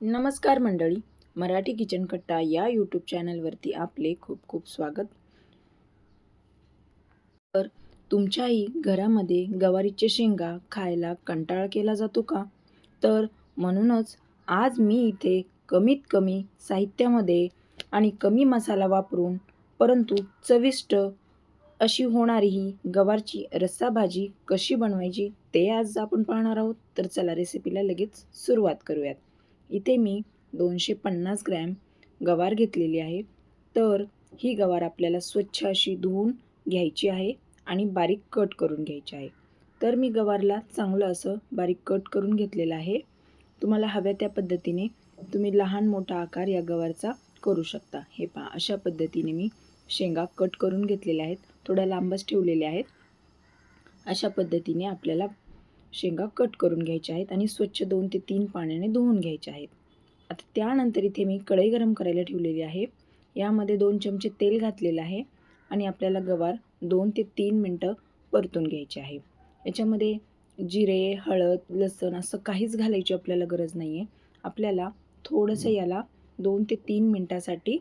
नमस्कार मंडळी मराठी किचन कट्टा या यूट्यूब चॅनलवरती आपले खूप खूप स्वागत. तर तुमच्याही घरामध्ये गवारीचे शेंगा खायला कंटाळा केला जातो का? तर म्हणूनच आज मी इथे कमीत कमी साहित्यामध्ये आणि कमी मसाला वापरून परंतु चविष्ट अशी होणारी ही गवारची रस्सा भाजी कशी बनवायची ते आज आपण पाहणार आहोत. तर चला रेसिपीला लगेच सुरुवात करूयात. इथे मी दोनशे पन्नास ग्रॅम गवार घेतलेली आहे. तर ही गवार आपल्याला स्वच्छ अशी धुवून घ्यायची आहे आणि बारीक कट करून घ्यायची आहे. तर मी गवारला चांगलं असं बारीक कट करून घेतलेलं आहे. तुम्हाला हव्या त्या पद्धतीने तुम्ही लहान मोठा आकार या गवारचा करू शकता. हे पहा अशा पद्धतीने मी शेंगा कट करून घेतलेल्या आहेत. थोड्या लांबच ठेवलेल्या आहेत. अशा पद्धतीने आपल्याला शेंगा कट करून घ्यायच्या आहेत आणि स्वच्छ दोन ते तीन पाण्याने धुवून घ्यायच्या आहेत. आता त्यानंतर इथे मी कढई गरम करायला ठेवलेली आहे. यामध्ये दोन चमचे तेल घातलेलं आहे आणि आपल्याला गवार दोन ते तीन मिनटं परतून घ्यायचे आहे. याच्यामध्ये जिरे हळद लसण असं काहीच घालायची आपल्याला गरज नाही आहे आपल्याला थोडंसं याला दोन ते तीन मिनटासाठी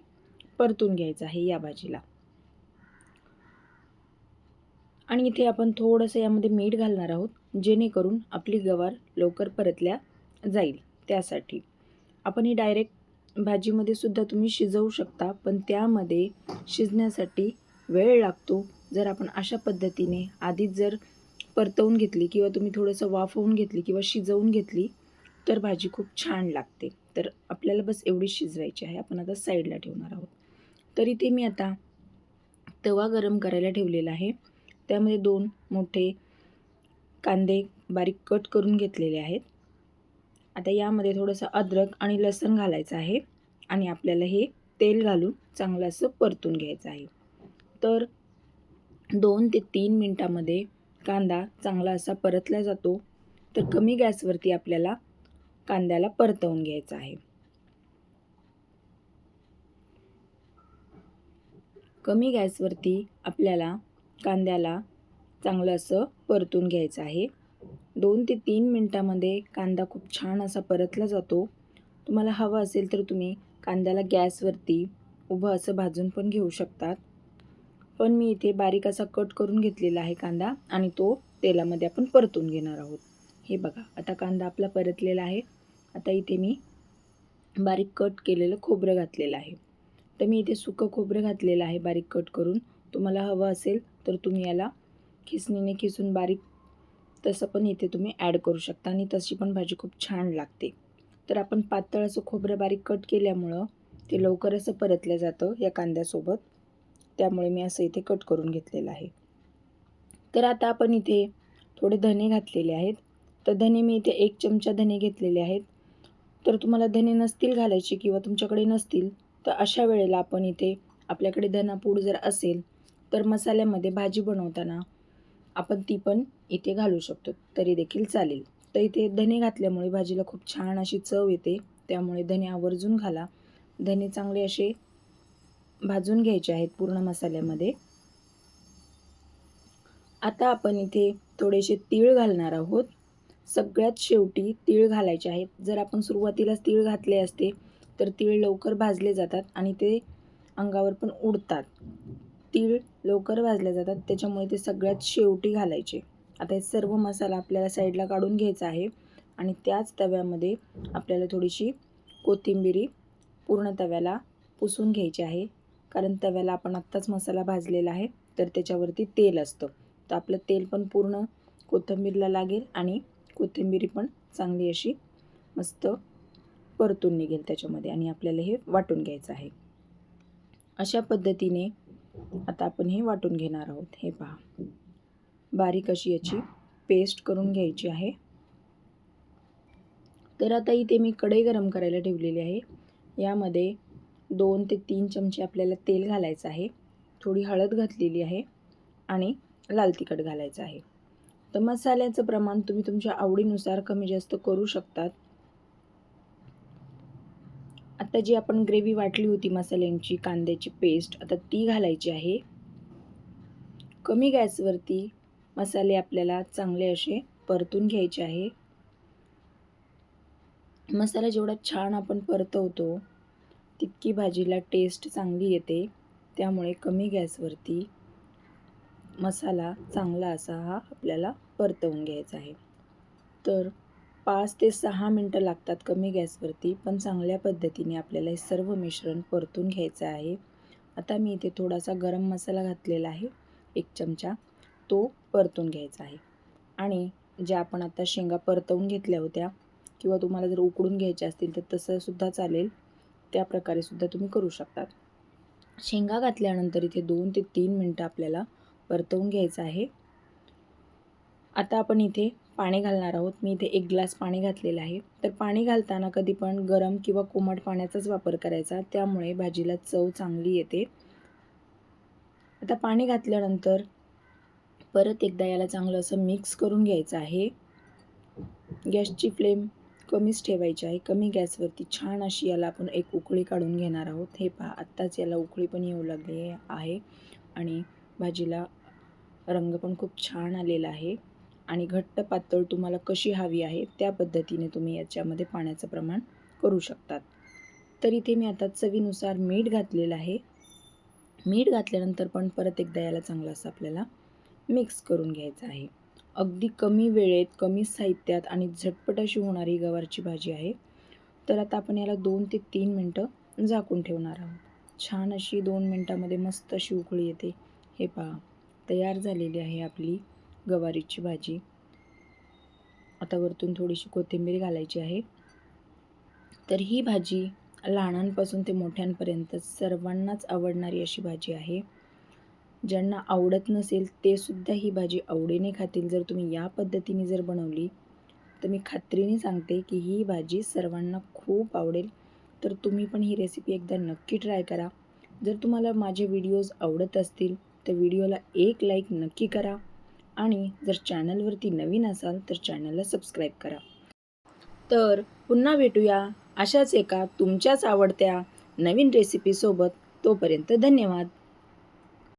परतून घ्यायचं आहे या भाजीला. आणि इथे आपण थोडंसं यामध्ये मीठ घालणार आहोत. जेणेकरून आपली गवार लवकर परतल्या जाईल. त्यासाठी आपण ही डायरेक्ट भाजीमध्ये सुद्धा तुम्ही शिजवू शकता पण त्यामध्ये शिजण्यासाठी वेळ लागतो. जर आपण अशा पद्धतीने आधीच जर परतवून घेतली किंवा तुम्ही थोडंसं वाफवून घेतली किंवा शिजवून घेतली तर भाजी खूप छान लागते. तर आपल्याला बस एवढी शिजवायची आहे. आपण आता साईडला ठेवणार आहोत. तर इथे मी आता तवा गरम करायला ठेवलेला आहे. त्यामध्ये दोन मोठे कांदे बारीक कट करून घेतलेले आहेत. आता यामध्ये थोडंसं अद्रक आणि लसण घालायचं आहे आणि आपल्याला हे तेल घालून चांगलं असं परतून घ्यायचं आहे. तर दोन ते तीन मिनटामध्ये कांदा चांगला असा परतला जातो. तर कमी गॅसवरती आपल्याला कांद्याला परतवून घ्यायचं आहे. कमी गॅसवरती आपल्याला कांद्याला चांगलं असं परतून घ्यायचं आहे. दोन ते तीन मिनटामध्ये कांदा खूप छान असा परतला जातो. तुम्हाला हवं असेल तर तुम्ही कांद्याला गॅसवरती उभं असं भाजून पण घेऊ शकतात. पण मी इथे बारीक असा कट करून घेतलेला आहे कांदा आणि तो तेलामध्ये आपण परतून घेणार आहोत. हे बघा आता कांदा आपला परतलेला आहे. आता इथे मी बारीक कट केलेलं खोबरं घातलेलं आहे. तर मी इथे सुकं खोबरं घातलेलं आहे बारीक कट करून. तुम्हाला हवं असेल तर तुम्ही याला खिसणीने खिसून बारीक तसं पण इथे तुम्ही ॲड करू शकता आणि तशी पण भाजी खूप छान लागते. तर आपण पातळ असं खोबरं बारीक कट केल्यामुळं ते लवकर असं परतलं जातं या कांद्यासोबत. त्यामुळे मी असं इथे कट करून घेतलेलं आहे. तर आता आपण इथे थोडे धने घातलेले आहेत. तर धने मी इथे एक चमचा धने घेतलेले आहेत. तर तुम्हाला धने नसतील घालायचे किंवा तुमच्याकडे नसतील तर अशा वेळेला आपण इथे आपल्याकडे धनापूड जर असेल तर मसाल्यामध्ये भाजी बनवताना आपण ती पण इथे घालू शकतो तरी देखील चालेल. तर इथे धने घातल्यामुळे भाजीला खूप छान अशी चव येते त्यामुळे धने आवर्जून घाला. धने चांगले असे भाजून घ्यायचे आहेत पूर्ण मसाल्यामध्ये. आता आपण इथे थोडेसे तीळ घालणार आहोत. सगळ्यात शेवटी तीळ घालायचे आहेत. जर आपण सुरुवातीलाच तीळ घातले असते तर तीळ लवकर भाजले जातात आणि ते अंगावर पण उडतात. तीळ लवकर भाजले जातात. त्याच्यामुळे ते सगळ्यात शेवटी घालायचे. आता हे सर्व मसाला आपल्याला साईडला काढून घ्यायचा आहे. आणि त्याच तव्यामध्ये आपल्याला थोडीशी कोथिंबिरी पूर्ण तव्याला पुसून घ्यायची आहे. कारण तव्याला आपण आत्ताच मसाला भाजलेला आहे तर त्याच्यावरती तेल असतं. तर आपलं तेल पण पूर्ण कोथिंबीरला लागेल आणि कोथिंबीरी पण चांगली अशी मस्त परतून निघेल त्याच्यामध्ये आणि आपल्याला हे वाटून घ्यायचं आहे. अशा पद्धतीने आता आपण हे वाटून घेणार आहोत. हे पहा. बारीक अशी याची पेस्ट करून घ्यायची आहे. तर आता इथे मी कढई गरम करायला ठेवलेली आहे. यामध्ये दोन ते तीन चमचे आपल्याला तेल घालायचं आहे. थोडी हळद घातलेली आहे आणि लाल तिखट घालायचं आहे. तर मसाल्याचं प्रमाण तुम्ही तुमच्या आवडीनुसार कमी जास्त करू शकतात. आता जी आपण ग्रेव्ही वाटली होती मसाल्यांची कांद्याची पेस्ट आता ती घालायची आहे. कमी गॅसवरती मसाले आपल्याला चांगले असे परतून घ्यायचे आहे. मसाला जेवढा छान आपण परतवतो तितकी भाजीला टेस्ट चांगली येते. त्यामुळे कमी गॅसवरती मसाला चांगला असा हा आपल्याला परतवून घ्यायचा आहे. तर पाच ते सहा मिनटं लागतात कमी गॅसवरती पण चांगल्या पद्धतीने आपल्याला हे सर्व मिश्रण परतून घ्यायचं आहे. आता मी इथे थोडासा गरम मसाला घातलेला आहे एक चमचा. तो परतून घ्यायचा आहे. आणि ज्या आपण आता शेंगा परतवून घेतल्या होत्या किंवा तुम्हाला जर उकडून घ्यायच्या असतील तर तसंसुद्धा चालेल. त्या प्रकारे सुद्धा तुम्ही करू शकतात. शेंगा घातल्यानंतर इथे दोन ते तीन मिनटं आपल्याला परतवून घ्यायचं आहे. आता आपण इथे पाणी घालणार आहोत. मी इथे एक ग्लास पाणी घातलेलं आहे. तर पाणी घालताना कधी पण गरम किंवा कोमट पाण्याचाच वापर करायचा. त्यामुळे भाजीला चव चांगली येते. आता पाणी घातल्यानंतर परत एकदा याला चांगलं असं मिक्स करून घ्यायचं आहे. गॅसची फ्लेम कमीच ठेवायची आहे. कमी गॅसवरती छान अशी याला आपण एक उकळी काढून घेणार आहोत. हे पहा आत्ताच याला उकळी पण येऊ लागली आहे. आणि भाजीला रंग पण खूप छान आलेला आहे. आणि घट्ट पातळ तुम्हाला कशी हवी आहे त्या पद्धतीने तुम्ही याच्यामध्ये पाण्याचं प्रमाण करू शकतात. तर इथे मी आता चवीनुसार मीठ घातलेलं आहे. मीठ घातल्यानंतर पण परत एकदा याला चांगला असं आपल्याला मिक्स करून घ्यायचं आहे. अगदी कमी वेळेत कमी साहित्यात आणि झटपट अशी होणारी गवारची भाजी आहे. तर आता आपण याला दोन ते तीन मिनटं झाकून ठेवणार आहोत. छान अशी दोन मिनटामध्ये मस्त अशी उकळी येते. हे पहा तयार झालेली आहे आपली गवारीची भाजी. आता वरतून थोडीशी कोथिंबीर घालायची आहे. तर ही भाजी लहानांपासून ते मोठ्यांपर्यंत सर्वांनाच आवडणारी अशी भाजी आहे. ज्यांना आवडत नसेल ते सुद्धा ही भाजी आवडीने खातील. जर तुम्ही या पद्धतीने जर बनवली तर मी खात्रीने सांगते की ही भाजी सर्वांना खूप आवडेल. तर तुम्ही पण ही रेसिपी एकदा नक्की ट्राय करा. जर तुम्हाला माझे व्हिडिओज आवडत असतील तर व्हिडिओला एक लाईक नक्की करा. आणि जर चॅनलवरती नवीन असाल तर चॅनलला सबस्क्राईब करा. तर पुन्हा भेटूया अशाच एका तुमच्याच आवडत्या नवीन रेसिपीसोबत तोपर्यंत धन्यवाद.